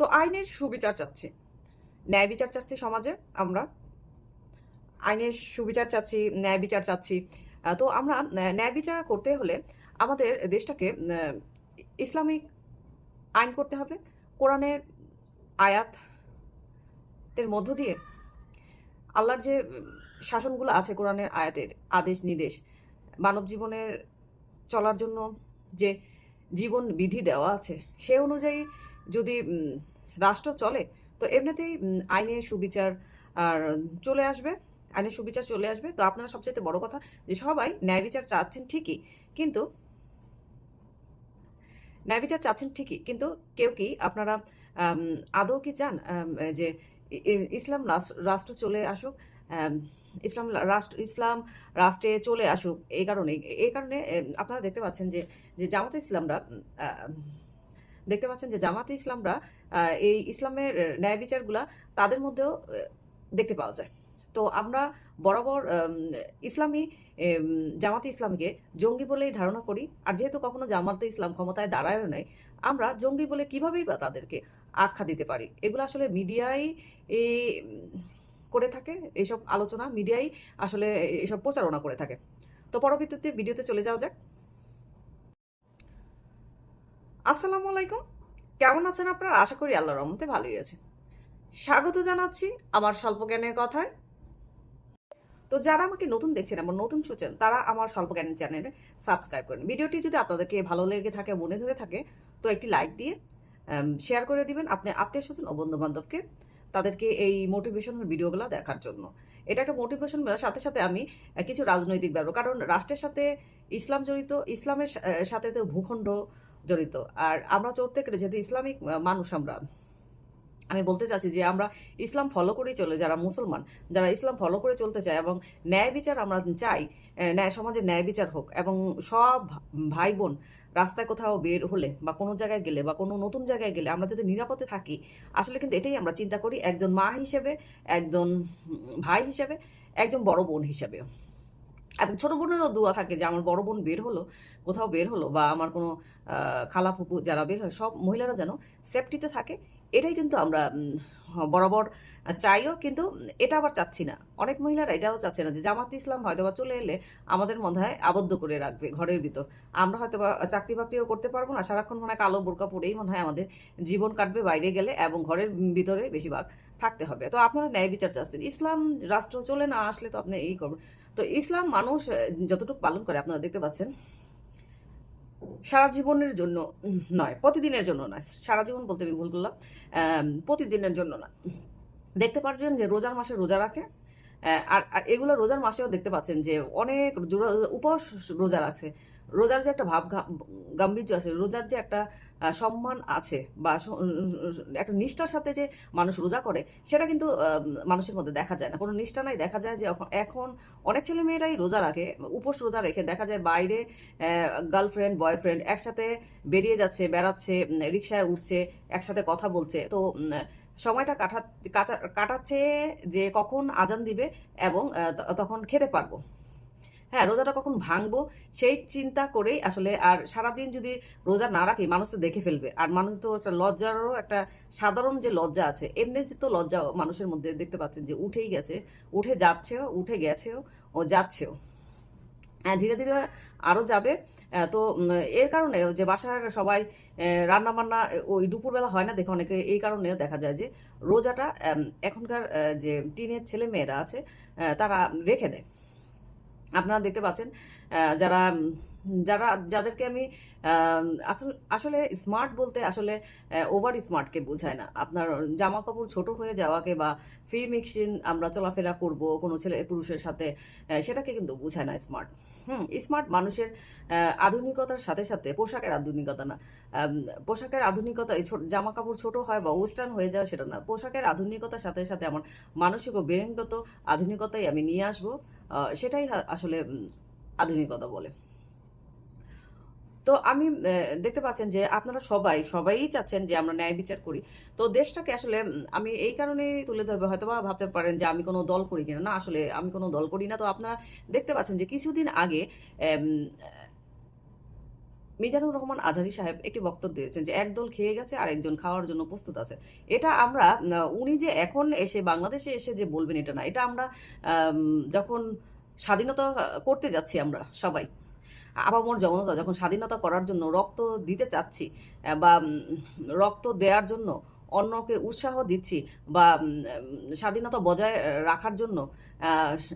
তো আইনের সুবিচার চাচ্ছি। ন্যায় বিচার চাচ্ছি সমাজে, আমরা। আইনের সুবিচার চাচ্ছি, ন্যায় বিচার চাচ্ছি। তো আমরা, ন্যায় বিচার করতে হলে আমাদের দেশটাকে ইসলামিক আইন করতে হবে। কোরআনের আয়াতের মধ্য দিয়ে আল্লাহর যে শাসনগুলো আছে, কোরআনের আয়াতের আদেশ, নির্দেশ, মানব জীবনের চলার জন্য যে জীবন বিধি দেওয়া আছে, সে অনুযায়ী যদি রাষ্ট্র চলে তো এমনিতেই উম, আইনের সুবিচার আর চলে আসবে আইনের সুবিচার চলে আসবে। তো আপনারা সবচেয়ে বড় কথা যে সবাই ন্যায় বিচার চাচ্ছেন ঠিকই কিন্তু ন্যায় বিচার চাচ্ছেন ঠিকই কিন্তু কেউ কি আপনারা আদৌ কি চান যে ইসলাম রাষ্ট্র চলে আসুক ইসলাম রাষ্ট্র ইসলাম রাষ্ট্রে চলে আসুক এই কারণে এই কারণে আপনারা দেখতে পাচ্ছেন যে যে জামাতে ইসলামরা দেখতে পাচ্ছেন যে জামাতে ইসলামরা এই ইসলামের ন্যায় বিচারগুলা তাদের মধ্যেও দেখতে পাওয়া যায়। তো আমরা বরাবর ইসলামী জামাতে ইসলামকে জঙ্গি বলেই ধারণা করি। আর যেহেতু কখনো জামাতে ইসলাম ক্ষমতায় দাঁড়ায়ও নাই, আমরা জঙ্গি বলে কিভাবেই বা তাদেরকে আখ্যা দিতে পারি? এগুলো আসলে মিডিয়াই করে থাকে এইসব আলোচনা। মিডিয়াই আসলে এসব প্রচারণা করে থাকে। তো পরবর্তীতে ভিডিওতে চলে যাওয়া যাক। আসসালামু আলাইকুম। কেমন আছেন আপনারা? আশা করি আল্লাহর রহমতে ভালোই আছেন। স্বাগত জানাচ্ছি আমার স্বল্প জ্ঞানের কথায়। তো যারা আমাকে নতুন দেখছেন এবং নতুন শুনছেন, তারা আমার স্বল্প জ্ঞানের চ্যানেলে সাবস্ক্রাইব করেন। ভিডিওটি যদি আপনাদেরকে ভালো লেগে থাকে, মনে ধরে থাকে, তো একটি লাইক দিয়ে শেয়ার করে দিবেন আপনি আত্মীয় স্বজন ও বন্ধু বান্ধবকে তাদেরকে এই মোটিভেশনাল ভিডিওগুলো দেখার জন্য। এটা একটা মোটিভেশন সাথে সাথে আমি কিছু রাজনৈতিক ব্যাপার কারণ রাষ্ট্রের সাথে ইসলাম জড়িত, ইসলামের সাথে তো ভূখণ্ড জড়িত। আর আমরা চলতে গেলে যেহেতু ইসলামিক মানুষ আমরা। আমি বলতে চাচ্ছি যে আমরা ইসলাম ফলো করেই চলে, যারা মুসলমান, যারা ইসলাম ফলো করে চলতে চায় এবং ন্যায় বিচার আমরা চাই ন্যায় সমাজে ন্যায় বিচার হোক এবং সব ভাই বোন রাস্তায় কোথাও বের হলে বা কোনো জায়গায় গেলে বা কোনো নতুন জায়গায় গেলে আমরা যদি নিরাপদে থাকি, আসলে কিন্তু এটাই আমরা চিন্তা করি, একজন মা হিসেবে, একজন ভাই হিসেবে, একজন বড় বোন হিসেবে। এবং ছোট বোনেরও দোয়া থাকে যে, আমার বড় বোন বের হলো, কোথাও বের হলো বা আমার কোনো খালা ফুপু যারা বের হয়, সব মহিলারা যেন সেফটিতে থাকে। এটাই কিন্তু আমরা বরাবর চাইও, কিন্তু এটা আবার চাচ্ছি না। অনেক মহিলারা এটাও চাচ্ছে না যে, জামাত ইসলাম হয়তো বা চলে এলে আমাদের হয় আবদ্ধ করে রাখবে ঘরের ভিতর। আমরা হয়তো বা চাকরি বাকরিও করতে পারব না। সারাক্ষণ মনে হয় কালো বোরকা পরেই মনে হয় আমাদের জীবন কাটবে বাইরে গেলে এবং ঘরের ভিতরে বেশিরভাগ থাকতে হবে। তো আপনারা ন্যায় বিচার চাচ্ছেন। ইসলাম রাষ্ট্র চলে না আসলে তো আপনি এই করবেন। তো ইসলাম মানুষ যতটুকু পালন করে, আপনারা দেখতে পাচ্ছেন, সারা জীবনের জন্য নয়, প্রতিদিনের জন্য নয়, সারা জীবন বলতে আমি ভুল করলাম প্রতিদিনের জন্য না দেখতে পারবেন যে রোজার মাসে রোজা রাখে আর এগুলো রোজার মাসেও দেখতে পাচ্ছেন যে অনেক উপবাস রোজা রাখছে রোজার যে একটা ভাব গাম্ভীর্য আছে, রোজার যে একটা সম্মান আছে বা একটা নিষ্ঠার সাথে যে মানুষ রোজা করে, সেটা কিন্তু মানুষের মধ্যে দেখা যায় না। কোনো নিষ্ঠা নাই, দেখা যায় যে এখন- অনেক ছেলে মেয়েরাই রোজা রাখে, উপোস রোজা রেখে, দেখা যায় বাইরে গার্লফ্রেন্ড বয়ফ্রেন্ড একসাথে বেরিয়ে যাচ্ছে, বেড়াচ্ছে রিক্সায় উঠছে, একসাথে কথা বলছে। তো সময়টা কাটা- কাটাচ্ছে যে কখন আজান দিবে এবং তখন খেতে পারব। হ্যাঁ রোজাটা কখন ভাঙবো সেই চিন্তা করেই আসলে আর সারাদিন যদি রোজা না রাখি, মানুষ তো দেখে ফেলবে। আর মানুষ তো একটা লজ্জারও একটা সাধারণ যে লজ্জা আছে, এমনি যে তো লজ্জা মানুষের মধ্যে দেখতে পাচ্ছেন যে উঠেই গেছে, উঠে যাচ্ছেও, উঠে গেছেও, ও যাচ্ছেও। হ্যাঁ ধীরে ধীরে আরও যাবে। তো এর কারণে যে বাসার সবাই রান্না বান্না ওই দুপুরবেলা হয় না দেখে অনেকে, এই কারণেও দেখা যায় যে রোজাটা এখনকার যে টিনের ছেলে মেয়েরা আছে তারা রেখে দেয়। আপনারা দেখতে পাচ্ছেন যারা যারা, যাদেরকে আমি আসলে স্মার্ট বলতে আসলে ওভার স্মার্টকে বোঝায় না। আপনার জামা কাপড় ছোট হয়ে যাওয়াকে বা ফ্রি মিক্সিন আমরা চলাফেরা করব, কোনো ছেলে পুরুষের সাথে সেটাকে কিন্তু বোঝায় না স্মার্ট হুম স্মার্ট মানুষের আধুনিকতার সাথে সাথে, পোশাকের আধুনিকতা না পোশাকের আধুনিকতা জামা কাপড় ছোট হয় বা ওয়েস্টার্ন হয়ে যায় সেটা না। পোশাকের আধুনিকতার সাথে সাথে আমার মানসিক ও ব্রেনগত আধুনিকতাই আমি নিয়ে আসব। সেটাই আসলে আধুনিকতা বলে। তো আমি দেখতে পাচ্ছেন যে আপনারা সবাই সবাই চাচ্ছেন যে আমরা ন্যায় বিচার করি। তো দেশটাকে আসলে আমি এই কারণেই তুলে ধরবে হয়তো বা ভাবতে পারেন যে আমি কোনো দল করি কিনা। না, আসলে আমি কোনো দল করি না। তো আপনারা দেখতে পাচ্ছেন যে কিছুদিন আগে মিজানুর রহমান আজহারি সাহেব একটি বক্তব্য দিয়েছেন যে একদল খেয়ে গেছে আর একজন খাওয়ার জন্য প্রস্তুত আছে। এটা আমরা উনি যে এখন এসে বাংলাদেশে এসে যে বলবেন এটা না, এটা আমরা যখন স্বাধীনতা করতে যাচ্ছি আমরা সবাই আবামর জনতা যখন স্বাধীনতা করার জন্য রক্ত দিতে চাচ্ছি, বা রক্ত দেওয়ার জন্য অন্যকে উৎসাহ দিচ্ছি বা স্বাধীনতা বজায় রাখার জন্য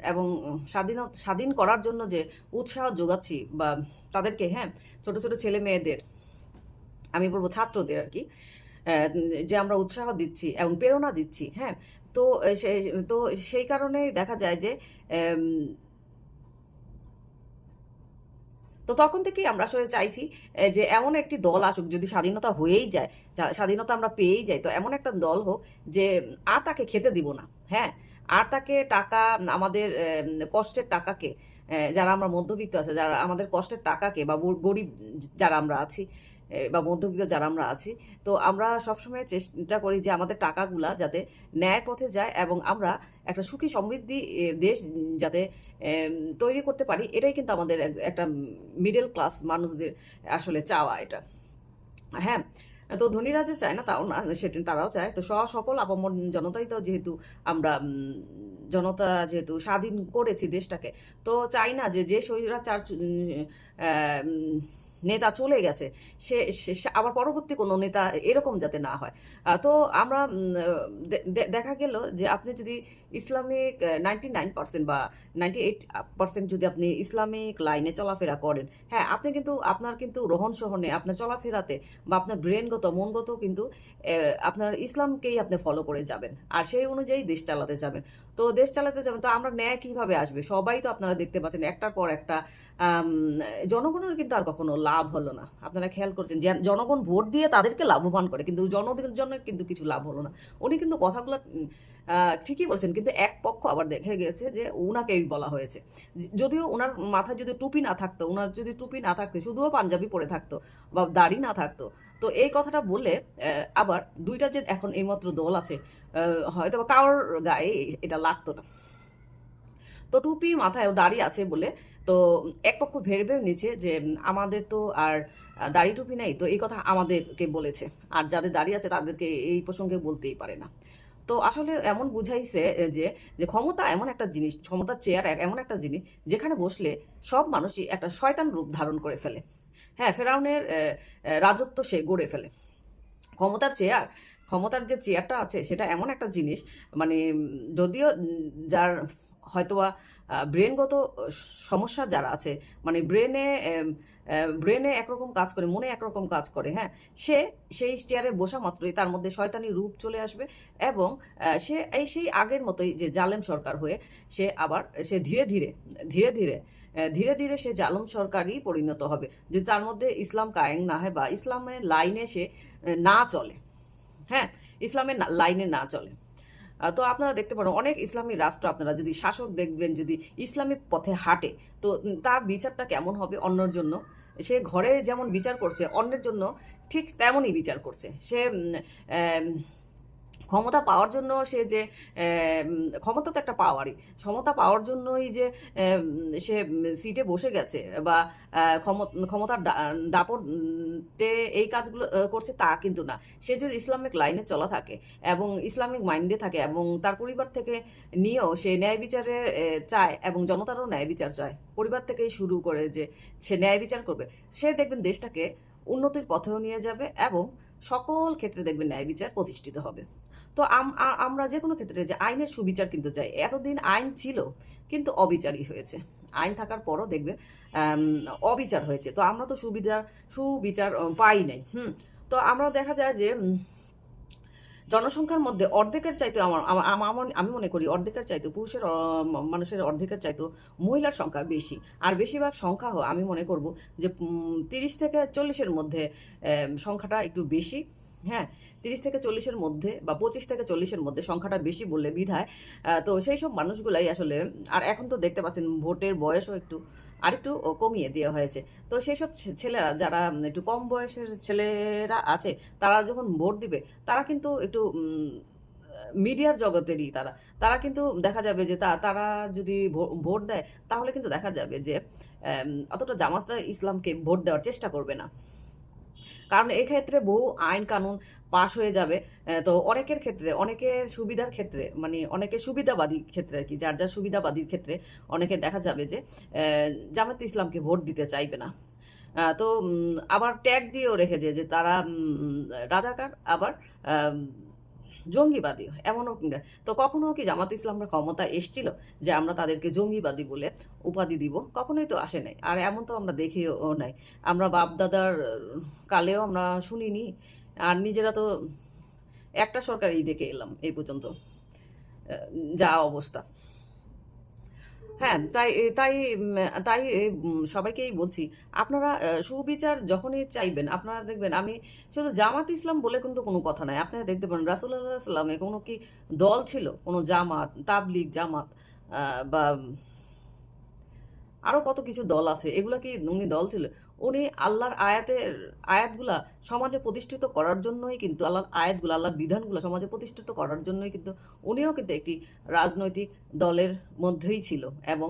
এবং স্বাধীন স্বাধীন করার জন্য যে উৎসাহ যোগাচ্ছি বা তাদেরকে হ্যাঁ ছোট ছোট ছেলে মেয়েদের, আমি বলব ছাত্রদের আর কি যে আমরা উৎসাহ দিচ্ছি এবং প্রেরণা দিচ্ছি হ্যাঁ তো তো সেই কারণেই দেখা যায় যে তো তখন থেকেই আমরা আসলে চাইছি যে এমন একটি দল আসুক যদি স্বাধীনতা হয়েই যায় স্বাধীনতা আমরা পেয়েই যাই, তো এমন একটা দল হোক যে আর তাকে খেতে দিব না হ্যাঁ? আর তাকে টাকা, আমাদের কষ্টের টাকাকে যারা আমরা মধ্যবিত্ত আছে, যারা আমাদের কষ্টের টাকাকে বা গরিব, যারা আমরা আছি বা মধ্যবিত্ত যারা আমরা আছি, তো আমরা সবসময় চেষ্টা করি যে আমাদের টাকাগুলা যাতে ন্যায় পথে যায় এবং আমরা একটা সুখী সমৃদ্ধি দেশ যাতে তৈরি করতে পারি, এটাই কিন্তু আমাদের একটা মিডল ক্লাস মানুষদের আসলে চাওয়া এটা। হ্যাঁ তো ধনীরা যে চায় না তাও না, সেটা তারাও চায়। তো সকল আপামর জনতাই তো যেহেতু আমরা জনতা যেহেতু স্বাধীন করেছি দেশটাকে, তো চাই না যে যে স্বৈরাচার নেতা চলে গেছে, সে আবার পরবর্তী কোনো নেতা এরকম যাতে না হয়। তো আমরা দেখা গেল যে আপনি যদি ইসলামিক নাইনটি নাইন পার্সেন্ট বা নাইনটি এইট পার্সেন্ট যদি আপনি ইসলামিক লাইনে চলাফেরা করেন হ্যাঁ আপনি কিন্তু, আপনার কিন্তু রহন সহনে আপনার চলাফেরাতে বা আপনার ব্রেনগত, মনগত কিন্তু আপনার ইসলামকেই আপনি ফলো করে যাবেন। আর সেই অনুযায়ী দেশ চালাতে যাবেন। তো দেশ চালাতে যাবেন, তো আমরা ন্যায় কীভাবে আসবে? সবাই তো আপনারা দেখতে পাচ্ছেন, একটার পর একটা জনগণের কিন্তু আর কখনো লাভ হলো না। আপনারা খেয়াল করছেন জনগণ ভোট দিয়ে তাদেরকে লাভবান করে কিন্তু জনগণের কিন্তু কিছু লাভ হলো না। উনি কিন্তু কথাগুলো ঠিকই বলছেন কিন্তু এক পক্ষ আবার দেখে গেছে যে উনাকেই বলা হয়েছে। যদিও ওনার মাথায় যদি টুপি না থাকতো ওনার যদি টুপি না থাকতো শুধুও পাঞ্জাবি পরে থাকতো বা দাড়ি না থাকতো তো এই কথাটা আহ, আবার দুইটা যে এখন এইমাত্র দল আছে হয়তো বা কারোর গায়ে এটা লাগতো না। তো টুপি মাথায় দাড়ি আছে বলে তো এক পক্ষ ভেবে নিচ্ছে যে আমাদের তো আর দাড়ি টুপি নাই, তো এই কথা আমাদেরকে বলেছে। আর যাদের দাড়ি আছে তাদেরকে এই প্রসঙ্গে বলতেই পারে না। তো আসলে এমন বুঝাইছে যে যে ক্ষমতা এমন একটা জিনিস ক্ষমতার চেয়ার এমন একটা জিনিস, যেখানে বসলে সব মানুষই একটা শয়তান রূপ ধারণ করে ফেলে। হ্যাঁ ফেরাউনের রাজত্ব সে গড়ে ফেলে। ক্ষমতার চেয়ার, ক্ষমতার যে চেয়ারটা আছে সেটা এমন একটা জিনিস মানে যদিও যার হয়তোবা ব্রেনগত সমস্যা যারা আছে মানে ব্রেনে ব্রেনে একরকম কাজ করে, মনে একরকম কাজ করে হ্যাঁ সে সেই চেয়ারে বসা মাত্রই তার মধ্যে শয়তানি রূপ চলে আসবে এবং সে এই সেই আগের মতোই যে জালেম সরকার হয়ে সে আবার, সে ধীরে ধীরে ধীরে ধীরে ধীরে ধীরে সে জালম সরকারই পরিণত হবে। যদি তার মধ্যে ইসলাম কায়েম না হয় বা ইসলামের লাইনে সে না চলে হ্যাঁ ইসলামের লাইনে না চলে তো আপনারা দেখতে পারেন, অনেক ইসলামী রাষ্ট্র আপনারা যদি শাসক দেখবেন, যদি ইসলামী পথে হাঁটে, তো তার বিচারটা কেমন হবে অন্যর জন্য? সে ঘরে যেমন বিচার করছে, অন্যের জন্য ঠিক তেমনই বিচার করছে। সে ক্ষমতা পাওয়ার জন্য সে যে ক্ষমতা তো একটা পাওয়ারই ক্ষমতা পাওয়ার জন্যই যে সে সিটে বসে গেছে বা ক্ষমতার দাপটে এই কাজগুলো করছে তা কিন্তু না। সে যদি ইসলামিক লাইনে চলা থাকে এবং ইসলামিক মাইন্ডে থাকে এবং তার পরিবার থেকে নিয়েও সে ন্যায় বিচারে চায় এবং জনতারও ন্যায় বিচার চায়, পরিবার থেকেই শুরু করে যে সে ন্যায় বিচার করবে, সে দেখবেন দেশটাকে উন্নতির পথেও নিয়ে যাবে এবং সকল ক্ষেত্রে দেখবেন ন্যায় বিচার প্রতিষ্ঠিত হবে। তো আম- আমরা যে কোনো ক্ষেত্রে যে আইনের সুবিচার কিন্তু চাই। এতদিন আইন ছিল, কিন্তু অবিচারই হয়েছে। আইন থাকার পরও দেখবেন অবিচার হয়েছে। তো আমরা তো সুবিধা, সুবিচার পাই নাই, হুম? তো আমরা দেখা যায় যে জনসংখ্যার মধ্যে অর্ধেকের চাইতে আমার, আমি মনে করি অর্ধেকের চাইতে পুরুষের মানুষের অর্ধেকের চাইতে মহিলার সংখ্যা বেশি। আর বেশিরভাগ সংখ্যা আমি মনে করব যে তিরিশ থেকে চল্লিশের মধ্যে সংখ্যাটা একটু বেশি হ্যাঁ? তিরিশ থেকে চল্লিশের মধ্যে বা পঁচিশ থেকে চল্লিশের মধ্যে সংখ্যাটা বেশি বললে বিধায় তো সেই সব মানুষগুলাই আসলে, আর এখন তো দেখতে পাচ্ছেন ভোটের বয়সও একটু, আরেকটু কমিয়ে দেওয়া হয়েছে। তো সেই সব ছেলেরা যারা একটু কম বয়সের ছেলেরা আছে, তারা যখন ভোট দিবে, তারা কিন্তু একটু মিডিয়ার জগতেরই তারা। তারা কিন্তু দেখা যাবে যে তারা যদি ভোট দেয়, তাহলে কিন্তু দেখা যাবে যে অতটা জামাতা ইসলামকে ভোট দেওয়ার চেষ্টা করবে না। কারণ এক্ষেত্রে বহু আইন কানুন পাশ হয়ে যাবে। তো অনেকের ক্ষেত্রে, অনেকের সুবিধার ক্ষেত্রে মানে অনেকের সুবিধাবাদী ক্ষেত্রে আর কি, যার যার সুবিধাবাদীর ক্ষেত্রে অনেকে দেখা যাবে যে জামাত ইসলামকে ভোট দিতে চাইবে না। তো আবার ট্যাগ দিয়েও রেখেছে যে তারা রাজাকার, আবার জঙ্গিবাদী, এমনও। তো কখনো কি জামাত ইসলামরা ক্ষমতা এসছিল যে আমরা তাদেরকে জঙ্গিবাদী বলে উপাধি দিব? কখনোই তো আসে নাই। আর এমন তো আমরা দেখিও নাই। আমরা বাপ দাদার কালেও আমরা শুনিনি। আর নিজেরা তো একটা সরকারই দেখে এলাম এই পর্যন্ত যা অবস্থা। হ্যাঁ তাই তাই তাই সবাইকেই বলছি, আপনারা সুবিচার যখনই চাইবেন, আপনারা দেখবেন, আমি শুধু জামাত ইসলাম বলে কিন্তু কোনো কথা নাই। আপনারা দেখতে পারেন রাসুল্লাহ সাল্লামে কোনো কি দল ছিল, কোনো জামাত, তাবলিগ জামাত বা আরও কত কিছু দল আছে, এগুলা কি উনি দল ছিল? উনি আল্লাহর আয়াতের, আয়াতগুলা সমাজে প্রতিষ্ঠিত করার জন্যই কিন্তু, আল্লাহর আয়াতগুলো, আল্লাহর বিধানগুলো সমাজে প্রতিষ্ঠিত করার জন্যই কিন্তু উনিও কিন্তু একটি রাজনৈতিক দলের মধ্যেই ছিল এবং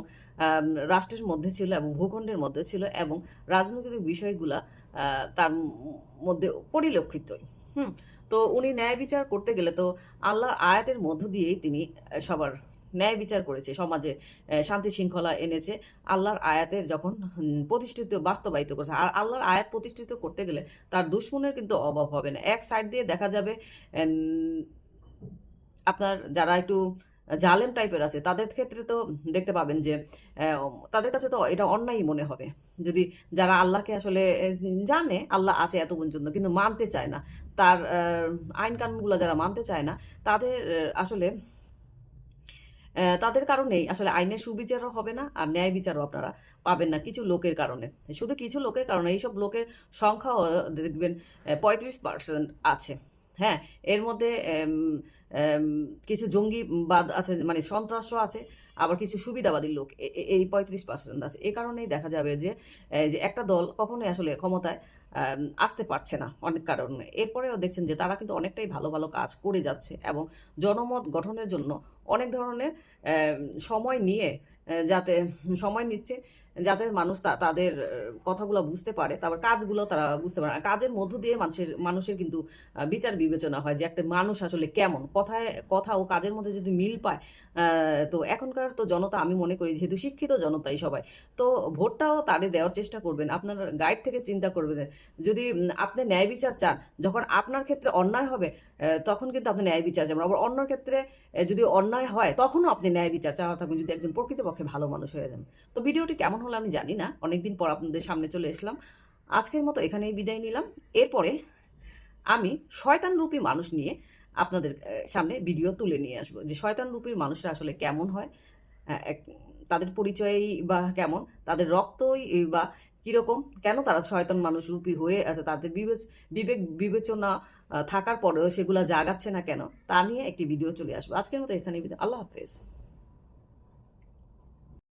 রাষ্ট্রের মধ্যে ছিল এবং ভূখণ্ডের মধ্যে ছিল এবং রাজনৈতিক বিষয়গুলা তার মধ্যে পরিলক্ষিতই। হুম, তো উনি ন্যায় বিচার করতে গেলে তো আল্লাহর আয়াতের মধ্য দিয়েই তিনি সবার ন্যায় বিচার করেছে, সমাজে শান্তি শৃঙ্খলা এনেছে। আল্লাহর আয়াতের যখন প্রতিষ্ঠিত, বাস্তবায়িত করেছে, আর আল্লাহর আয়াত প্রতিষ্ঠিত করতে গেলে তার দুশ্মনের কিন্তু অভাব হবে না। এক সাইড দিয়ে দেখা যাবে আপনার যারা একটু জালেম টাইপের আছে, তাদের ক্ষেত্রে তো দেখতে পাবেন যে তাদের কাছে তো এটা অন্যায় মনে হবে। যদি যারা আল্লাহকে আসলে জানে, আল্লাহ আছে এত পর্যন্ত, কিন্তু মানতে চায় না, তার আইন কানুনগুলো যারা মানতে চায় না, তাদের আসলে তাদের কারণেই আসলে আইনের সুবিচারও হবে না আর ন্যায় বিচারও আপনারা পাবেন না কিছু লোকের কারণে। শুধু কিছু লোকের কারণে, এইসব লোকের সংখ্যাও দেখবেন পঁয়ত্রিশ পার্সেন্ট আছে। হ্যাঁ এর মধ্যে কিছু জঙ্গিবাদ আছে মানে সন্ত্রাসও আছে, আবার কিছু সুবিধাবাদী লোক এই পঁয়ত্রিশ পার্সেন্ট আছে। এ কারণেই দেখা যাবে যে যে একটা দল কখনোই আসলে ক্ষমতায় আসতে পারছে না অনেক কারণে। এরপরেও দেখছেন যে তারা কিন্তু অনেকটাই ভালো ভালো কাজ করে যাচ্ছে এবং জনমত গঠনের জন্য অনেক ধরনের সময় নিয়ে যাতে, সময় নিচ্ছে। যাতে মানুষ তাদের কথাগুলো বুঝতে পারে, তারপর কাজগুলো তারা বুঝতে পারে। কাজের মধ্য দিয়ে মানুষের মানুষের কিন্তু বিচার বিবেচনা হয় যে একটা মানুষ আসলে কেমন। কথায়, কথা ও কাজের মধ্যে যদি মিল পায় তো এখনকার তো জনতা, আমি মনে করি যেহেতু শিক্ষিত জনতাই সবাই, তো ভোটটাও তারে দেওয়ার চেষ্টা করবেন। আপনার গাইড থেকে চিন্তা করবেন যদি আপনি ন্যায় বিচার চান, যখন আপনার ক্ষেত্রে অন্যায় হবে তখন কিন্তু আপনি ন্যায় বিচার চান। আবার অন্যর ক্ষেত্রে যদি অন্যায় হয়, তখনও আপনি ন্যায় বিচার চাওয়া থাকবেন, যদি একজন প্রকৃতপক্ষে ভালো মানুষ হয়ে যান। তো ভিডিওটি কেমন হলো আমি জানি না। অনেকদিন পর আপনাদের সামনে চলে এসলাম। আজকের মতো এখানেই বিদায় নিলাম। এরপরে আমি শয়তান রূপী মানুষ নিয়ে আপনাদের সামনে ভিডিও তুলে নিয়ে আসব। যে শয়তান রূপীর মানুষরা আসলে কেমন হয় তাদের পরিচয়ই বা কেমন, তাদের রক্তই বা কীরকম, কেন তারা শয়তান মানুষ রূপী হয়ে আছে তাদের বিবেচ, বিবেক, বিবেচনা থাকার পরেও সেগুলা জাগাচ্ছে না কেন, তা নিয়ে একটি ভিডিও চলে আসব। আজকের মতো এখানে আল্লাহ হাফেজ।